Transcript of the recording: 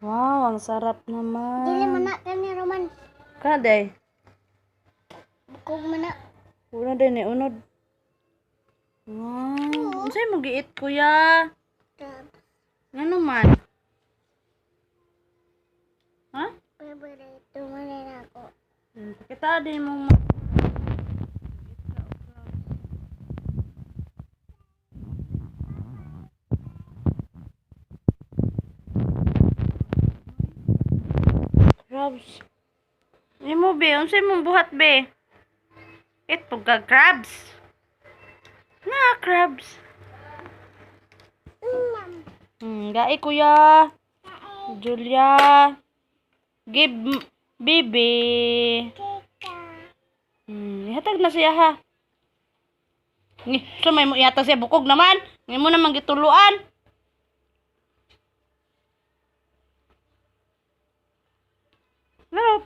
Wow, ang sarap naman. Dili man na kani Roman. Kana day. Bukog man na. Una din ni unod. Wow. Unsay mo giit kuya? Ngano man? Ha? Favorite man ako. Hmm, Pakita din mo Crabs. Ni mo be, unsay mong buhat be? It pugka crabs. Na crabs. Hmm, gai kuya. Julia. Give. Kika. Hmm, ihatag na siya ha. Ni, so mo ihatag siya bukog naman. Ngay mo naman gituluan. Nước.